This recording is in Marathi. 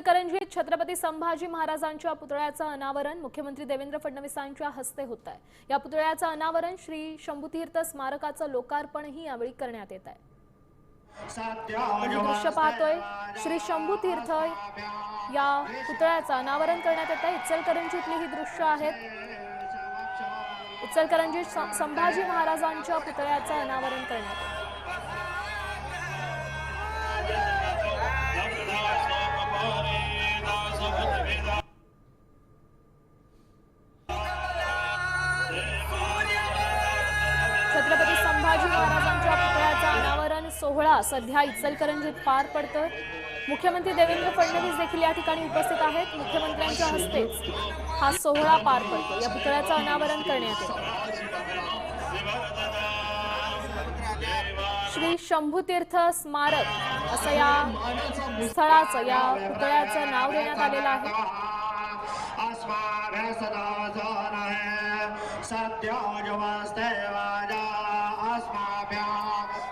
इचलकरंजीत छत्रपती संभाजी महाराजांच्या पुतळ्याचं अनावरण मुख्यमंत्री देवेंद्र फडणवीसांच्या हस्ते होत आहे या पुतळ्याचं अनावरण श्री शंभूतीर्थ स्मारकाचं लोकार्पणही यावेळी करण्यात येत आहे दृश्य पाहतोय श्री शंभूतीर्थ या पुतळ्याचं अनावरण करण्यात येत आहे इचलकरंजीतली ही दृश्य आहेत. इचलकरंजीत संभाजी महाराजांच्या पुतळ्याचं अनावरण करण्यात येत संभाजी महाराजांच्या पुतळ्याचं अनावरण सोहळा सध्या इचलकरंजीत पार पडतोय. मुख्यमंत्री देवेंद्र फडणवीस देखील या ठिकाणी उपस्थित आहेत. मुख्यमंत्र्यांच्या हस्तेच हा सोहळा पार पडतो या पुतळ्याचं अनावरण करण्यात येतं श्री शंभूतीर्थ स्मारक असं या स्थळाचं या पुतळ्याचं नाव देण्यात आलेलं आहे. सत्य